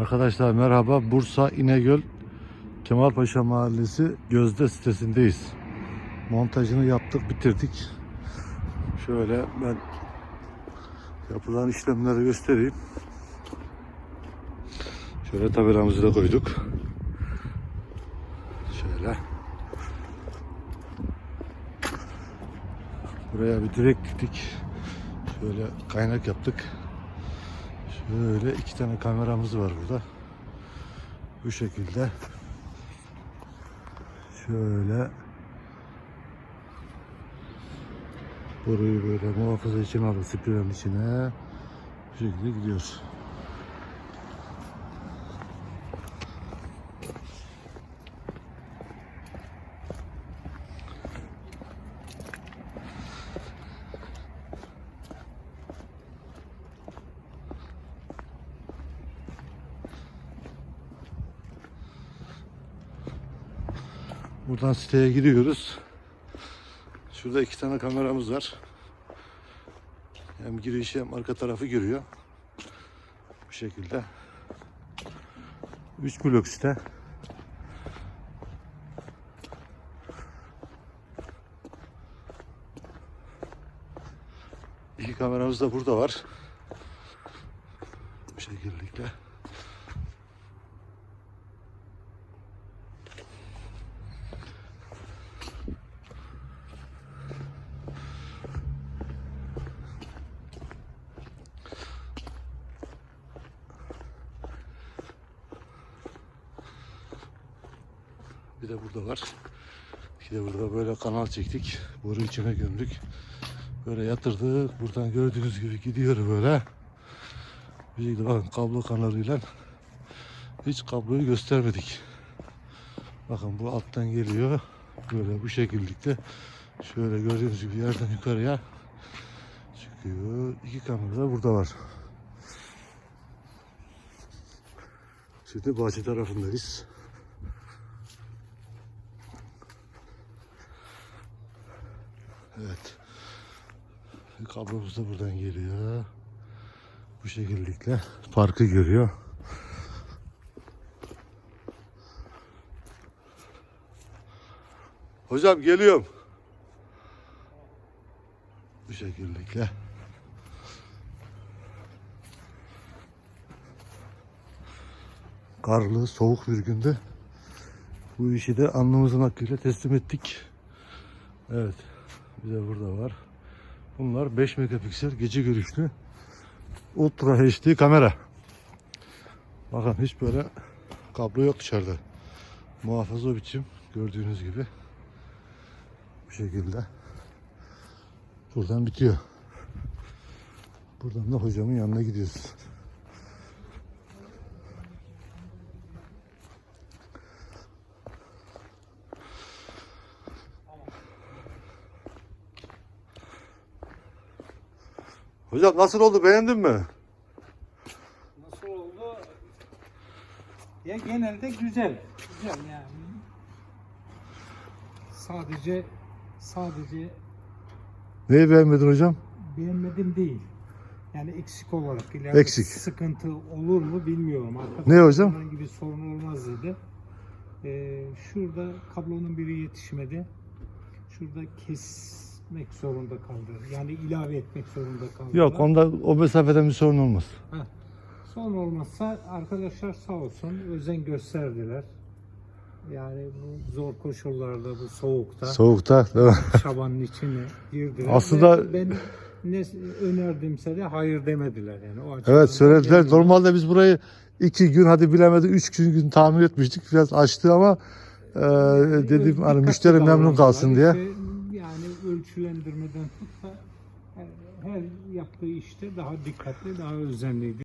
Arkadaşlar merhaba. Bursa İnegöl Kemalpaşa Mahallesi Gözde sitesindeyiz. Montajını yaptık, bitirdik. Şöyle ben yapılan işlemleri göstereyim. Şöyle tabelamızı da koyduk. Şöyle. Buraya bir direk diktik. Şöyle kaynak yaptık. Şöyle iki tane kameramız var burada. Bu şekilde. Şöyle. Boruyu böyle muhafaza için aldık spiranın içine. Bu şekilde gidiyor. Buradan siteye giriyoruz. Şurada iki tane kameramız var. Hem girişi hem arka tarafı görüyor. Bu şekilde. 3 blok site. İki kameramız da burada var. Bu şekilde. Bir de burada var. Bir de burada böyle kanal çektik. Boru içine gömdük. Böyle yatırdık. Buradan gördüğünüz gibi gidiyor böyle. Bir şekilde bakın kablo kanalıyla hiç kabloyu göstermedik. Bakın bu alttan geliyor. Böyle bu şekilde şöyle gördüğünüz gibi yerden yukarıya çıkıyor. İki kamera da burada var. Şimdi bahçe tarafındayız. Evet. Kablomuz da buradan geliyor. Bu şekilde parkı görüyor. Hocam geliyorum. Bu şekilde. Karlı, soğuk bir günde bu işi de alnımızın hakkıyla teslim ettik. Evet. Bir de burada var. Bunlar 5 megapiksel gece görüşlü Ultra HD kamera. Bakın hiç böyle kablo yok dışarıda. Muhafaza biçim gördüğünüz gibi. Bu şekilde. Buradan bitiyor. Buradan da hocamın yanına gidiyoruz. Hocam nasıl oldu beğendin mi? Nasıl oldu? Ya genelde güzel. Güzel yani. Sadece sadece Neyi beğenmedin hocam? beğenmedim değil. Yani eksik olarak ileride Eksik. sıkıntı olur mu bilmiyorum. Ne hocam? Herhangi bir sorun olmaz dedi. Ee, şurada kablonun biri yetişmedi. Şurada kesmek zorunda kaldı. Yani ilave etmek zorunda kaldı. Yok onda o mesafeden bir sorun olmaz. Son olmazsa arkadaşlar sağ olsun özen gösterdiler. Yani bu zor koşullarda, bu soğukta Soğukta değil mi? çabanın içine girdiler. Aslında- Ve ben ne önerdimse de hayır demediler yani. O açıdan Evet söylediler. geldiler. Normalde biz burayı iki gün hadi bilemedi üç gün, gün tamir etmiştik. Biraz açtı ama e, dedim hani müşteri memnun kalsın diye. İşte ölçülendirmeden tut her yaptığı işte daha dikkatli, daha özenliydi.